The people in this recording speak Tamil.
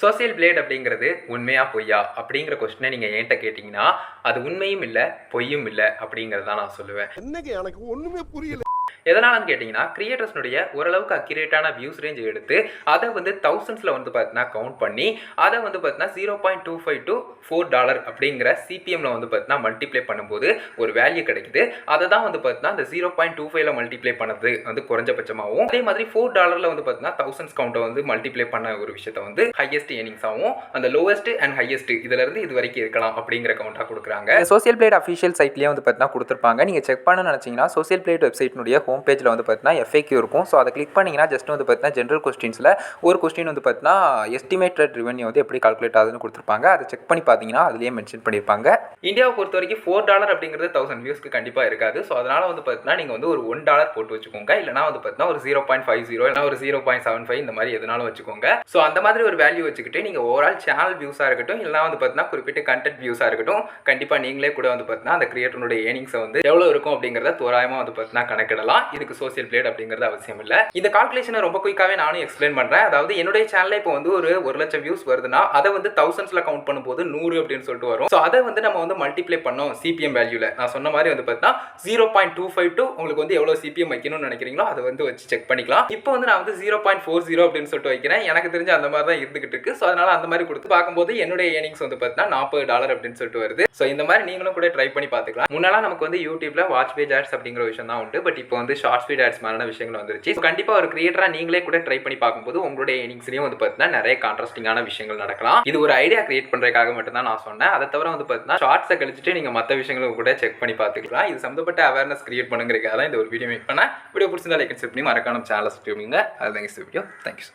சோசியல் பிளேட் அப்படிங்கிறது உண்மையா பொய்யா? அப்படிங்கிற கொஸ்டினை நீங்கள் என்கிட்ட கேட்டிங்கன்னா அது உண்மையும் இல்லை பொய்யும் இல்லை அப்படிங்கிறத நான் சொல்லுவேன். என்னங்க எனக்கு ஒன்றுமே புரியல. எதனாலன்னு கேட்டிங்கன்னா கிரியேட்டர்ஸ்னுடைய ஓரளவுக்கு அக்யூரேட்டான வியூஸ் ரேஞ்ச் எடுத்து அதை வந்து தௌசண்ட்ஸில் வந்து பார்த்தீங்கன்னா கவுண்ட் பண்ணி அதை வந்து பார்த்தீங்கன்னா zero point two five to four dollar அப்படிங்கிற சிபிஎம்மில் வந்து பார்த்தீங்கன்னா மல்டிப்ளை பண்ணும்போது ஒரு வேல்யூ கிடைக்குது. அதை தான் வந்து பார்த்தீங்கன்னா அந்த ஜீரோ பாயிண்ட் டூ ஃபைவ்ல மல்டிப்ளை பண்ணது வந்து குறைஞ்சபட்சமாகவும் அதே மாதிரி ஃபோர் டாலரில் வந்து பார்த்தீங்கன்னா தௌசண்ட்ஸ் கவுண்டை வந்து மல்டிப்ளை பண்ண ஒரு விஷயத்தை வந்து ஹையஸ்ட் ஏர்னிங்ஸாகவும் அந்த லோவஸ்ட் அண்ட் ஹையஸ்ட் இதுல இருந்து இது வரைக்கும் இருக்கலாம் அப்படிங்கிற கவுண்டாக கொடுக்குறாங்க. சோசியல் பிளேட் அஃபிஷியல் சைட்லேயே வந்து பார்த்தீங்கன்னா கொடுத்துருப்பாங்க. நீங்கள் செக் பண்ண நினச்சிங்கன்னா சோசியல் பிளேட் வெப்சைட்னுடைய ஹோம் பேஜில் வந்து பார்த்தீங்கன்னா எஃப்ஏக்யூ இருக்கும். ஸோ அதை கிளிக் பண்ணிங்கன்னா ஜஸ்ட் வந்து பார்த்தீங்கன்னா ஜென்ரல் கொஸ்டின்ஸில் ஒரு கொஸ்டின் வந்து பார்த்தீங்கன்னா எஸ்டிமேட்டட் ரெவன்யூ வந்து எப்படி கால்குலேட் ஆகுதுன்னு கொடுத்துருப்பாங்க. அதை செக் பண்ணி பார்த்தீங்கன்னா அதுலேயே மென்ஷன் பண்ணியிருப்பாங்க. இந்தியாவை பொறுத்த வரைக்கும் ஃபோர் டாலர் அப்படிங்கிறது தௌசண்ட் வியூஸ்க்கு கண்டிப்பாக இருக்காது. ஸோ அதனால் வந்து பார்த்தீங்கன்னா நீங்கள் வந்து ஒரு ஒன் டாலர் போட்டு வச்சுக்கோங்க. இல்லைனா வந்து பார்த்தீங்கன்னா ஒரு ஜீரோ பாயிண்ட் ஃபைவ் ஜீரோ இல்லைனா ஒரு ஜீரோ பாயிண்ட் செவன் ஃபைவ் இந்த மாதிரி எதுனாலும் வச்சுக்கோங்க. ஸோ அந்த மாதிரி ஒரு வேல்யூ வச்சுக்கிட்டு நீங்கள் ஓவரால் சேனல் வியூஸாக இருக்கட்டும் இல்லைனா வந்து பார்த்தீங்கன்னா குறிப்பிட்ட கண்டென்ட் வியூஸாக இருக்கட்டும் கண்டிப்பாக நீங்களே கூட வந்து பார்த்தீங்கன்னா அந்த கிரியேட்டருடைய ஏர்னிங்ஸை வந்து எவ்வளோ இருக்கும் அப்படிங்கிறத தோராயமாக வந்து பார்த்தீங்கன்னா கணக்கிடலாம். இதுக்கு சோசியல் பிளேட் அப்படிங்கிறது அவசியம் இல்லை. இந்த கால்குலேஷனை ரொம்ப குயிக்காகவே நானும் எக்ஸ்பிளைன் பண்ணுறேன் அதாவது என்னுடைய சேனலில் இப்போ வந்து ஒரு ஒரு லட்சம் வியூஸ் வருதுன்னா அதை வந்து தௌசண்ட்ஸில் கவுண்ட் பண்ணும்போது நூறு அப்படின்னு சொல்லிட்டு வரும். ஸோ அதை வந்து நம்ம வந்து மல்டிப்ளை பண்ணோம் சிபிஎம் வேல்யூவில் நான் சொன்ன மாதிரி வந்து பார்த்தீங்கன்னா zero point two five to உங்களுக்கு வந்து எவ்வளோ சிபிஎம் வைக்கணும்னு நினைக்கிறீங்களோ அதை வந்து வச்சு செக் பண்ணிக்கலாம். இப்போ வந்து நான் வந்து ஜீரோ பாயிண்ட் ஃபோர் ஜீரோ அப்படின்னு சொல்லிட்டு வைக்கிறேன். எனக்கு தெரிஞ்ச அந்த மாதிரி தான் இருந்துகிட்டு இருக்கு. ஸோ அதனால அந்த மாதிரி கொடுத்து பார்க்கும்போது என்னுடைய ஏர்னிங்ஸ் வந்து பார்த்தீங்கன்னா நாற்பது டாலர் அப்படின்னு சொல்லிட்டு வருது. ஸோ இந்த மாதிரி நீங்களும் கூட ட்ரை பண்ணி பார்த்துக்கலாம். முன்னெல்லாம் நமக்கு வந்து யூடியூப்ல வாட்ச் பேஜ் ஆட்ஸ் அப்படிங்கிற விஷயம் தான் உண்டு. பட் இப்போ வந்து ஷார்ட் ஸ்பீட் ஆட்ஸ் மாதிரியான விஷயங்கள் வந்துருச்சு. ஸோ கண்டிப்பாக ஒரு கிரியேட்டராக நீங்களே கூட ட்ரை பண்ணி பார்க்கும்போது உங்களுடைய இனிங்ஸ்லையும் வந்து பார்த்தீங்கன்னா நிறைய கான்ட்ராஸ்டிங்கான விஷயங்கள் நடக்கலாம். இது ஒரு ஐடியா கிரியேட் பண்ணுறதுக்காக மட்டும் தான் நான் சொன்னேன். அதை தவிர வந்து பார்த்தீங்கன்னா ஷார்ட்ஸை கழிச்சிட்டு நீங்கள் மற்ற விஷயங்களும் கூட செக் பண்ணி பார்த்துக்கலாம். இது சம்மந்தப்பட்ட அவேர்னஸ் கிரியேட் பண்ணுங்கிறதுக்காக தான் இந்த ஒரு வீடியோ மேக் பண்ணேன். வீடியோ பிடிச்சிருந்தா லைக் பண்ணி மறக்காம சேனல் சப்ஸ்கிரைப் பண்ணுங்க. அதுதான் வீடியோ தேங்க்யூ